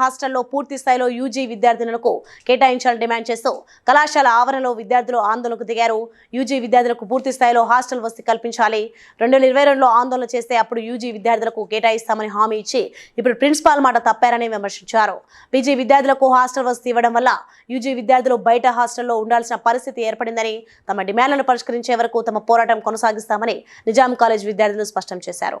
హాస్టల్లో పూర్తి స్థాయిలో యూజీ విద్యార్థినులకు కేటాయించాలని డిమాండ్ చేస్తూ కళాశాల ఆవరణలో విద్యార్థులు ఆందోళనకు దిగారు. యూజీ విద్యార్థులకు పూర్తి స్థాయిలో హాస్టల్ వసతి కల్పించాలి. రెండు వేల ఇరవై రెండులో ఆందోళన చేస్తే అప్పుడు యూజీ విద్యార్థులకు కేటాయిస్తామని హామీ ఇచ్చి ఇప్పుడు ప్రిన్సిపాల్ మాట తప్పారని విమర్శించారు. పీజీ విద్యార్థులకు హాస్టల్ వసతి ఇవ్వడం వల్ల యూజీ విద్యార్థులు బయట హాస్టల్లో ఉండాల్సిన పరిస్థితి ఏర్పడిందని తమ డిమాండ్లను పరిష్కరించే వరకు తమ పోరాటం కొనసాగిస్తామని నిజాం కాలేజ్ విద్యార్థులు స్పష్టం చేశారు.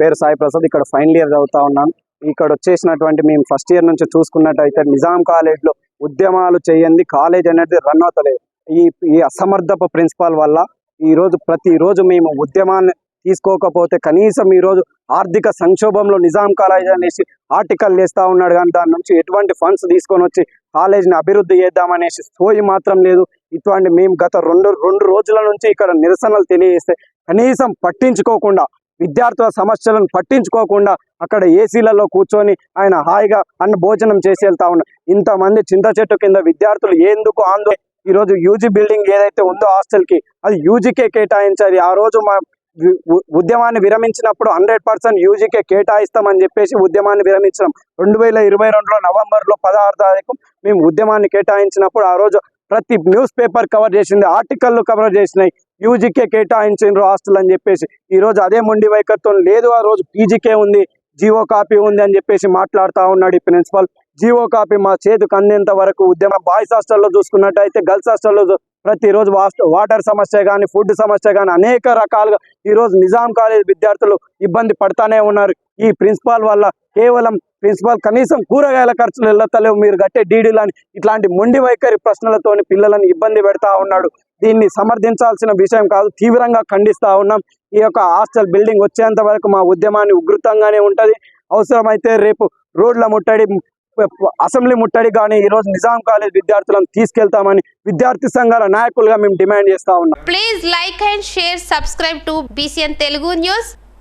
పేరు సాయి ప్రసాద్. ఇక్కడ ఫైనల్ ఇయర్ చదువుతా ఉన్నాను. ఇక్కడ వచ్చేసినటువంటి మేము ఫస్ట్ ఇయర్ నుంచి చూసుకున్నట్టయితే నిజాం కాలేజ్లో ఉద్యమాలు చేయండి. కాలేజ్ అనేది రన్ అవుతలేదు. ఈ ఈ అసమర్థపు ప్రిన్సిపాల్ వల్ల ఈ రోజు మేము ఉద్యమాన్ని తీసుకోకపోతే కనీసం ఈరోజు ఆర్థిక సంక్షోభంలో నిజాం కాలేజ్ అనేసి ఆర్టికల్ వేస్తా ఉన్నాడు. కానీ దాని నుంచి ఎటువంటి ఫండ్స్ తీసుకొని వచ్చి కాలేజీని అభివృద్ధి చేద్దామనేసి సోయి మాత్రం లేదు. ఇటువంటి మేము గత రెండు రెండు రోజుల నుంచి ఇక్కడ నిరసనలు తెలియజేస్తే కనీసం పట్టించుకోకుండా విద్యార్థుల సమస్యలను పట్టించుకోకుండా అక్కడ ఏసీలలో కూర్చొని ఆయన హాయిగా అన్న భోజనం చేసి వెళ్తా ఉన్నారు ఇంతమంది చింత చెట్టు కింద విద్యార్థులు ఎందుకు ఆందోళన? ఈ రోజు యూజీ బిల్డింగ్ ఏదైతే ఉందో హాస్టల్కి అది యూజీకే కేటాయించాలి. ఆ రోజు మా ఉద్యమాన్ని విరమించినప్పుడు హండ్రెడ్ పర్సెంట్ యూజీకే కేటాయిస్తామని చెప్పేసి ఉద్యమాన్ని విరమించినాం. రెండు వేల ఇరవై రెండులో నవంబర్లో పదహారు తారీఖు మేము ఉద్యమాన్ని కేటాయించినప్పుడు ఆ రోజు ప్రతి న్యూస్ పేపర్ కవర్ చేసింది ఆర్టికల్ కవర్ చేసినాయి. యూజీకే కేటాయించారు హాస్టల్ అని చెప్పేసి. ఈ రోజు అదే మొండి వైఖరితో లేదు ఆ రోజు పీజీకే ఉంది జీవో కాపీ ఉంది అని చెప్పేసి మాట్లాడుతూ ఉన్నాడు ఈ ప్రిన్సిపల్. జీవో కాపీ మా చేతికి అందేంత వరకు ఉద్యమం బాయ్స్ హాస్టల్లో చూసుకున్నట్టయితే గర్ల్స్ హాస్టల్లో ప్రతిరోజు వాటర్ సమస్య కానీ ఫుడ్ సమస్య కానీ అనేక రకాలుగా ఈ రోజు నిజాం కాలేజ్ విద్యార్థులు ఇబ్బంది పడతానే ఉన్నారు. ఈ ప్రిన్సిపాల్ వల్ల కేవలం ప్రిన్సిపాల్ కనీసం కూరగాయల ఖర్చులు వెళ్ళతలేవు మీరు కట్టే డీడీలని ఇట్లాంటి మొండి వైఖరి ప్రశ్నలతోని పిల్లలను ఇబ్బంది పెడతా ఉన్నాడు. దీన్ని సమర్థించాల్సిన విషయం కాదు తీవ్రంగా ఖండిస్తూ ఉన్నాం. ఈ యొక్క హాస్టల్ బిల్డింగ్ వచ్చేంత వరకు మా ఉద్యమాన్ని ఉధృతంగానే ఉంటుంది. అవసరమైతే రేపు రోడ్ల ముట్టడి అసెంబ్లీ ముట్టడి కానీ ఈ రోజు నిజాం కాలేజ్ విద్యార్థులను తీసుకెళ్తామని విద్యార్థి సంఘాల నాయకులుగా మేము డిమాండ్ చేస్తా ఉన్నాం. Please like and share subscribe to BCN Telugu news